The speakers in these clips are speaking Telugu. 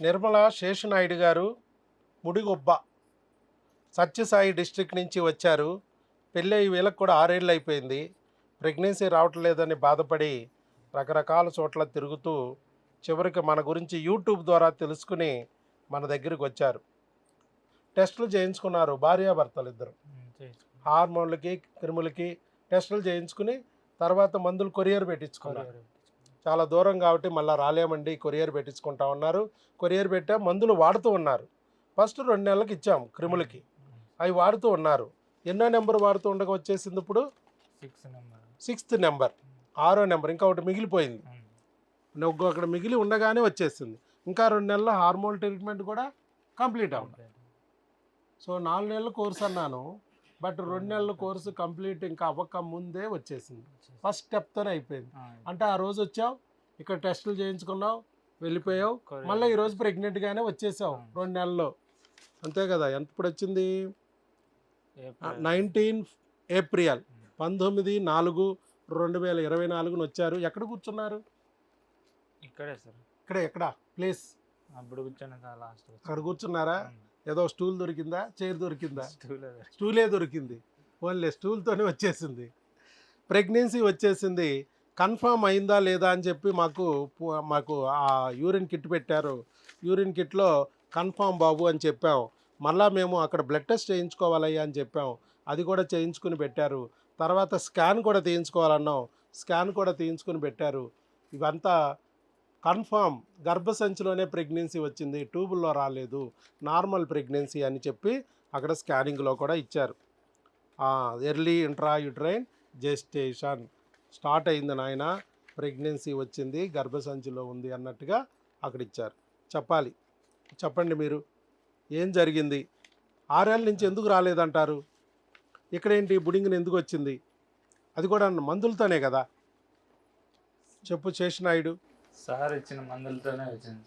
నిర్మల శేషనాయుడు గారు ముడిగొబ్బ సత్యసాయి డిస్ట్రిక్ట్ నుంచి వచ్చారు. పెళ్ళి వీళ్ళకి కూడా ఆరేళ్ళు అయిపోయింది. ప్రెగ్నెన్సీ రావట్లేదని బాధపడి రకరకాల చోట్ల తిరుగుతూ చివరికి మన గురించి యూట్యూబ్ ద్వారా తెలుసుకుని మన దగ్గరికి వచ్చారు. టెస్టులు చేయించుకున్నారు భార్యాభర్తలు ఇద్దరు హార్మోన్లకి క్రిములకి టెస్టులు చేయించుకుని తర్వాత మందులు కొరియర్ పెట్టించుకున్నారు. చాలా దూరం కాబట్టి మళ్ళీ రాలేమండి కొరియర్ పెట్టించుకుంటా ఉన్నారు. కొరియర్ పెట్టా మందులు వాడుతూ ఉన్నారు. ఫస్ట్ రెండు నెలలకు ఇచ్చాం క్రిములకి. అవి వాడుతూ ఉన్నారు. ఎన్నో నెంబర్ వాడుతూ ఉండగా వచ్చేసింది ఇప్పుడు? Sixth number. ఆరో నెంబర్. ఇంకా ఒకటి మిగిలిపోయింది. నువ్వు అక్కడ మిగిలి ఉండగానే వచ్చేసింది. ఇంకా రెండు నెలల హార్మోన్ ట్రీట్మెంట్ కూడా కంప్లీట్ అవ్వదు సో నాలుగు నెలల కోర్స్ అన్నాను. బట్ రెండు నెలల కోర్సు కంప్లీట్ ఇంకా అవ్వక ముందే వచ్చేసింది. ఫస్ట్ స్టెప్తోనే అయిపోయింది. అంటే ఆ రోజు వచ్చావు ఇక్కడ టెస్టులు చేయించుకున్నావు వెళ్ళిపోయావు మళ్ళీ ఈ రోజు ప్రెగ్నెంట్గానే వచ్చేసావు రెండు నెలల్లో. అంతే కదా ఎంత ఇప్పుడు వచ్చింది? Nineteen April. పంతొమ్మిది నాలుగు రెండు వేల ఇరవై నాలుగున వచ్చారు. ఎక్కడ కూర్చున్నారు? ఇక్కడే సార్. ఇక్కడ ఎక్కడ? ప్లేస్? అప్పుడు కూర్చొని లాస్ట్ అక్కడ కూర్చున్నారా? ఏదో స్టూల్ దొరికిందా? చైర్ దొరికిందా? స్టూల్ దొరికింది. ఓన్లీ స్టూల్తోనే వచ్చేసింది. ప్రెగ్నెన్సీ వచ్చేసింది. కన్ఫామ్ అయిందా లేదా అని చెప్పి మాకు మాకు ఆ యూరిన్ కిట్ పెట్టారు. యూరిన్ కిట్లో కన్ఫామ్ బాబు అని చెప్పాం. మళ్ళా మేము అక్కడ బ్లడ్ టెస్ట్ చేయించుకోవాలయ్యా అని చెప్పాం. అది కూడా చేయించుకుని పెట్టారు. తర్వాత స్కాన్ కూడా తీయించుకోవాలన్నాం. స్కాన్ కూడా తీయించుకుని పెట్టారు. ఇవంతా కన్ఫామ్ గర్భసంచిలోనే ప్రెగ్నెన్సీ వచ్చింది ట్యూబుల్లో రాలేదు నార్మల్ ప్రెగ్నెన్సీ అని చెప్పి అక్కడ స్కానింగ్లో కూడా ఇచ్చారు. Early intra uterine gestation start అయింది నాయన ప్రెగ్నెన్సీ వచ్చింది గర్భసంచిలో ఉంది అన్నట్టుగా అక్కడ ఇచ్చారు. చెప్పాలి. చెప్పండి మీరు ఏం జరిగింది? ఆరేళ్ళ నుంచి ఎందుకు రాలేదంటారు? ఇక్కడేంటి బుడింగ్ని ఎందుకు వచ్చింది? అది కూడా మందులతోనే కదా? చెప్పు శేషనాయుడు. సార్ ఇచ్చిన మందులతోనే వచ్చింది.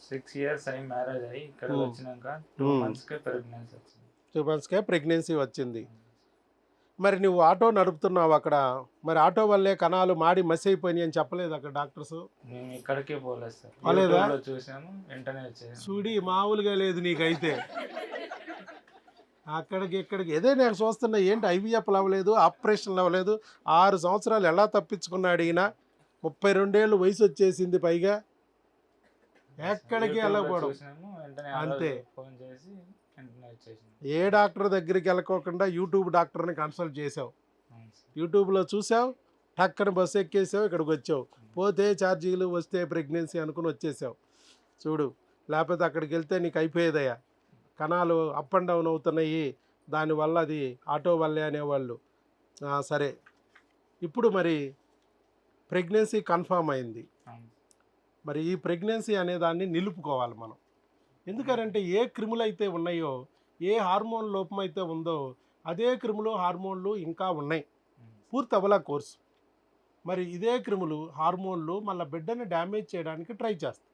సిక్స్ ఇయర్స్ అయి మ్యారేజ్ అయ్యి ఇక్కడ. వచ్చినాక టూ Hmm. మంత్స్ కే ప్రెగ్నెన్సీ వచ్చింది. టూ మంత్స్కే ప్రెగ్నెన్సీ వచ్చింది. మరి నువ్వు ఆటో నడుపుతున్నావు అక్కడ. మరి ఆటో వల్లే కణాలు మాడి మసి అయిపోయినాయి అని చెప్పలేదు అక్కడ డాక్టర్స్? మేము ఇక్కడికే పోలేదు సార్. పోలేదా? చూసాము వెంటనే చూడి మామూలుగా లేదు నీకైతే. అక్కడికి ఇక్కడికి ఏదో నేను చూస్తున్నా ఏంటి ఐవీఎఫ్ అవ్వలేదు ఆపరేషన్ అవ్వలేదు ఆరు సంవత్సరాలు ఎలా తప్పించుకున్నాడు ఈయన? ముప్పై రెండేళ్ళు వయసు వచ్చేసింది పైగా. ఎక్కడికి వెళ్ళకపోవడం అంతే. ఏ డాక్టర్ దగ్గరికి వెళ్ళకోకుండా యూట్యూబ్ డాక్టర్ని కన్సల్ట్ చేసావు. యూట్యూబ్లో చూసావు టక్కన బస్సు ఎక్కేసావు ఇక్కడికి వచ్చావు పోతే ఛార్జీలు వస్తే ప్రెగ్నెన్సీ అనుకుని వచ్చేసావు. చూడు లేకపోతే అక్కడికి వెళ్తే నీకు అయిపోయేదయ్యా. కణాలు అప్ అండ్ డౌన్ అవుతున్నాయి దానివల్ల అది ఆటో వల్లే అనేవాళ్ళు. సరే. ఇప్పుడు మరి ప్రెగ్నెన్సీ కన్ఫామ్ అయింది. మరి ఈ ప్రెగ్నెన్సీ అనే దాన్ని నిలుపుకోవాలి మనం. ఎందుకంటే ఏ క్రిములు అయితే ఉన్నాయో ఏ హార్మోన్ లోపం అయితే ఉందో అదే క్రిములు హార్మోన్లు ఇంకా ఉన్నాయి. పూర్తి అవ్వలా కోర్సు. మరి ఇదే క్రిములు హార్మోన్లు మళ్ళీ బిడ్డని డ్యామేజ్ చేయడానికి ట్రై చేస్తాయి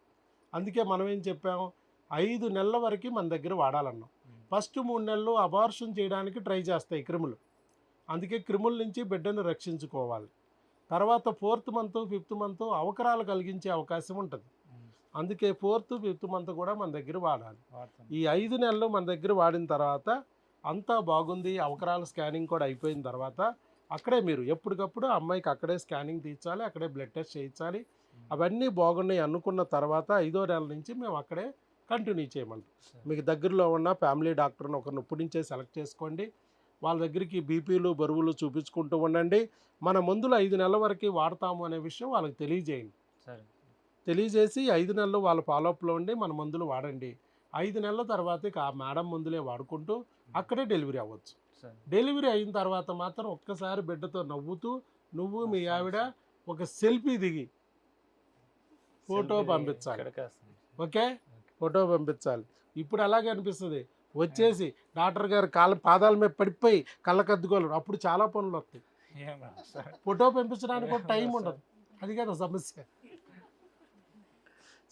అందుకే మనం ఏం చెప్పాం? ఐదు నెలల వరకు మన దగ్గర వాడాలన్నాం. ఫస్ట్ మూడు నెలలు అబార్షన్ చేయడానికి ట్రై చేస్తాయి క్రిములు. అందుకే క్రిముల నుంచి బిడ్డను రక్షించుకోవాలి. తర్వాత ఫోర్త్ మంత్ ఫిఫ్త్ మంత్ అవకరాలు కలిగించే అవకాశం ఉంటుంది. అందుకే ఫోర్త్ ఫిఫ్త్ మంత్ కూడా మన దగ్గర వాడాలి. ఈ ఐదు నెలలు మన దగ్గర వాడిన తర్వాత అంతా బాగుంది అవకరాల స్కానింగ్ కూడా అయిపోయిన తర్వాత అక్కడే మీరు ఎప్పటికప్పుడు అమ్మాయికి అక్కడే స్కానింగ్ తీర్చాలి అక్కడే బ్లడ్ టెస్ట్ చేయించాలి. అవన్నీ బాగున్నాయి అనుకున్న తర్వాత ఐదో నెల నుంచి మేము అక్కడే కంటిన్యూ చేయమంటాం. మీకు దగ్గరలో ఉన్న ఫ్యామిలీ డాక్టర్ని ఒకరిని ఇప్పుడు నుంచే సెలెక్ట్ చేసుకోండి. వాళ్ళ దగ్గరికి బీపీలు బరువులు చూపించుకుంటూ ఉండండి. మన మందులు ఐదు నెలల వరకు వాడతాము అనే విషయం వాళ్ళకి తెలియజేయండి. సరే. తెలియజేసి ఐదు నెలలు వాళ్ళ ఫాలోఅప్లో ఉండి మన మందులు వాడండి. ఐదు నెలల తర్వాత ఇక ఆ మేడం మందులే వాడుకుంటూ అక్కడే డెలివరీ అవ్వచ్చు. సరే. డెలివరీ అయిన తర్వాత మాత్రం ఒక్కసారి బిడ్డతో నవ్వుతూ నువ్వు మీ ఆవిడ ఒక సెల్ఫీ దిగి ఫోటో పంపించాలి. ఓకే. ఫోటో పంపించాలి. ఇప్పుడు అలాగే అనిపిస్తుంది. వచ్చేసి డాక్టర్ గారు కాళ్ళ పాదాల మీద పడిపోయి కళ్ళకద్దుకోలేరు అప్పుడు చాలా పనులు వస్తాయి. ఫోటో పంపించడానికి కూడా టైం ఉండదు. అది కదా సమస్య.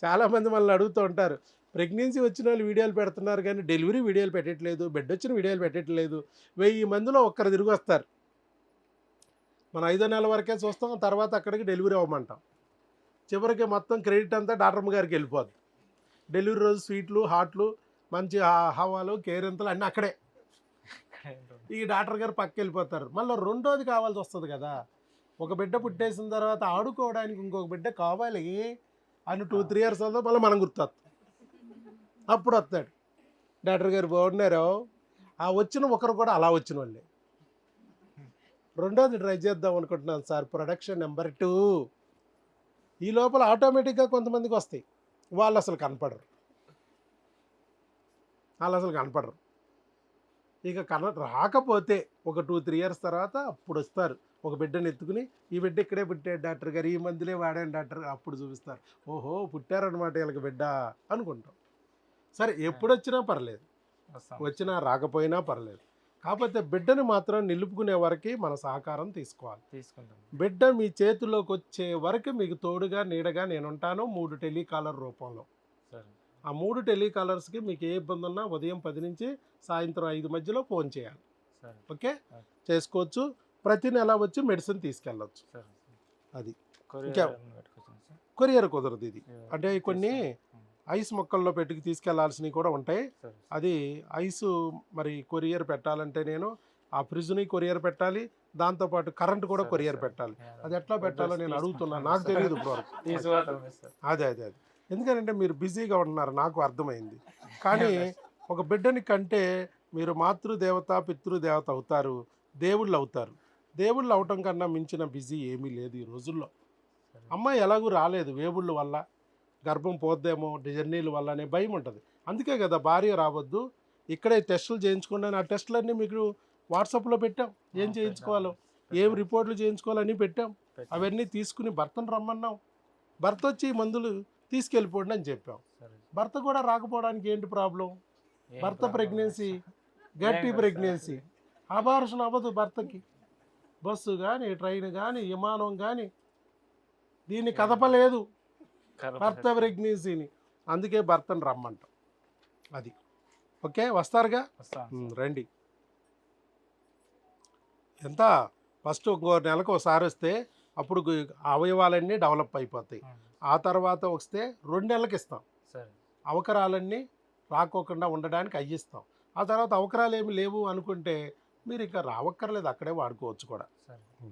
చాలామంది మనల్ని అడుగుతూ ఉంటారు. ప్రెగ్నెన్సీ వచ్చిన వాళ్ళు వీడియోలు పెడుతున్నారు కానీ డెలివరీ వీడియోలు పెట్టట్లేదు బెడ్ వచ్చిన వీడియోలు పెట్టట్లేదు. వెయ్యి మందిలో ఒక్కరు తిరిగి వస్తారు. మన ఐదో నెల వరకే చూస్తాం తర్వాత అక్కడికి డెలివరీ అవ్వమంటాం. చివరికి మొత్తం క్రెడిట్ అంతా డాక్టర్ గారికి వెళ్ళిపోద్ది. డెలివరీ రోజు స్వీట్లు హాట్లు మంచి హవాలు కేరింతలు అన్నీ అక్కడే. ఈ డాక్టర్ గారు పక్క వెళ్ళిపోతారు మళ్ళీ రెండోది కావాల్సి వస్తుంది కదా. ఒక బిడ్డ పుట్టేసిన తర్వాత ఆడుకోవడానికి ఇంకొక బిడ్డ కావాలి. అని టూ త్రీ ఇయర్స్ అవుతా మళ్ళీ మనం గుర్తొస్తాం. అప్పుడు వస్తాడు. డాక్టర్ గారు బాగున్నారు? ఆ వచ్చిన ఒకరు కూడా అలా వచ్చిన వాళ్ళే. రెండోది ట్రై చేద్దాం అనుకుంటున్నాను సార్. Production number two. ఈ లోపల ఆటోమేటిక్గా కొంతమందికి వస్తాయి. వాళ్ళు అసలు కనపడరు. వాళ్ళు అసలు కనపడరు. ఇక కన రాకపోతే ఒక టూ త్రీ ఇయర్స్ తర్వాత అప్పుడు వస్తారు. ఒక బిడ్డను ఎత్తుకుని ఈ బిడ్డ ఇక్కడే పుట్టాడు డాక్టర్ గారు ఈ మందులే వాడాను డాక్టర్. అప్పుడు చూపిస్తారు. ఓహో పుట్టారనమాట వీళ్ళకి బిడ్డ అనుకుంటాం. సరే ఎప్పుడు వచ్చినా పర్లేదు. వచ్చినా రాకపోయినా పర్లేదు. కాకపోతే బిడ్డను మాత్రం నిలుపుకునే వరకు మన సహకారం తీసుకోవాలి. తీసుకుంటాం. బిడ్డ మీ చేతిలోకి వచ్చే వరకు మీకు తోడుగా నీడగా నేను ఉంటాను మూడు టెలికాలర్ రూపంలో. సరే. ఆ మూడు టెలికాలర్స్కి మీకు ఏ ఇబ్బంది ఉన్నా ఉదయం పది నుంచి సాయంత్రం ఐదు మధ్యలో ఫోన్ చేయాలి. ఓకే. చేసుకోవచ్చు. ప్రతి నెల వచ్చి మెడిసిన్ తీసుకెళ్ళవచ్చు సరే అది. కొరియర్ ఇంకా- కుదరదు ఇది. అంటే కొన్ని ఐస్ మొక్కల్లో పెట్టుకు తీసుకెళ్ళాల్సినవి కూడా ఉంటాయి. అది ఐస్ మరి కొరియర్ పెట్టాలంటే నేను ఆ ఫ్రిడ్జ్ని కొరియర్ పెట్టాలి. దాంతోపాటు కరెంట్ కూడా కొరియర్. పెట్టాలి. అది ఎట్లా పెట్టాలో నేను అడుగుతున్నాను. నాకు. తెలియదు ఇప్పుడు అదే అదే అదే. ఎందుకంటే మీరు బిజీగా ఉంటున్నారు నాకు అర్థమైంది. కానీ ఒక బిడ్డని కంటే మీరు మాతృదేవత పితృదేవత అవుతారు దేవుళ్ళు అవుతారు. దేవుళ్ళు అవటం కన్నా మించిన బిజీ ఏమీ లేదు ఈ రోజుల్లో. అమ్మాయి ఎలాగూ రాలేదు వేబుళ్ళ వల్ల గర్భం పోద్దేమో జర్నీల వల్ల అనే భయం ఉంటుంది. అందుకే కదా భార్య రావద్దు ఇక్కడే టెస్టులు చేయించుకున్నాను ఆ టెస్టులన్నీ మీకు వాట్సాప్లో పెట్టాం. ఏం చేయించుకోవాలో. ఏం రిపోర్ట్లు చేయించుకోవాలని పెట్టాం. అవన్నీ తీసుకుని భర్తను రమ్మన్నాం. భర్త వచ్చి మందులు తీసుకెళ్ళిపోండి అని చెప్పాం. భర్త కూడా రాకపోవడానికి ఏంటి ప్రాబ్లం? భర్త ప్రెగ్నెన్సీ. గట్టి ప్రెగ్నెన్సీ. అబార్షన్ అవ్వదు భర్తకి. బస్సు కానీ ట్రైన్ కానీ విమానం కానీ దీన్ని కదపలేదు భర్త. ప్రెగ్నెన్సీని. అందుకే భర్తను రమ్మంటాం. అది. ఓకే? వస్తారుగా. రండి. ఎంత? ఫస్ట్ ఇంకో నెలకు ఒకసారి వస్తే అప్పుడు అవయవాలన్నీ డెవలప్ అయిపోతాయి. ఆ, తర్వాత వస్తే రెండు నెలలకు ఇస్తాం. సరే. అవకరాలన్నీ రాకోకుండా ఉండడానికి అయ్యిస్తాం. ఆ తర్వాత అవకరాలు ఏమి లేవు అనుకుంటే మీరు ఇక రావక్కర్లేదు అక్కడే వాడుకోవచ్చు కూడా. సరే.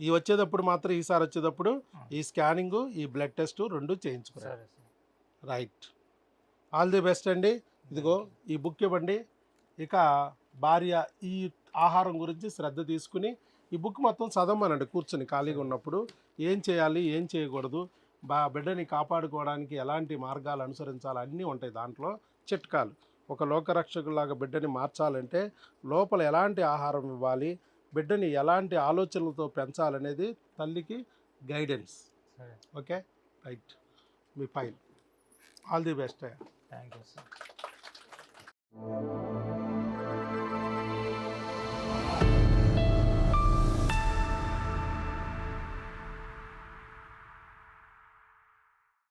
ఈ వచ్చేటప్పుడు మాత్రం ఈసారి వచ్చేటప్పుడు ఈ స్కానింగ్ ఈ బ్లడ్ టెస్ట్ రెండు చేయించుకున్నారు రైట్. ఆల్ ది బెస్ట్ అండి. ఇదిగో ఈ బుక్ ఇవ్వండి. ఇక భార్య ఈ ఆహారం గురించి శ్రద్ధ తీసుకుని ఈ బుక్ మొత్తం చదవమనండి కూర్చొని ఖాళీగా ఉన్నప్పుడు. ఏం చేయాలి ఏం చేయకూడదు బా బిడ్డని కాపాడుకోవడానికి ఎలాంటి మార్గాలు అనుసరించాలి అన్నీ ఉంటాయి దాంట్లో. చిట్కాలు. ఒక లోకరక్షకులాగా బిడ్డని మార్చాలంటే లోపల ఎలాంటి ఆహారం ఇవ్వాలి బిడ్డని ఎలాంటి ఆలోచనలతో పెంచాలనేది తల్లికి guidance. Okay? Right. Me file. All the best thank you sir.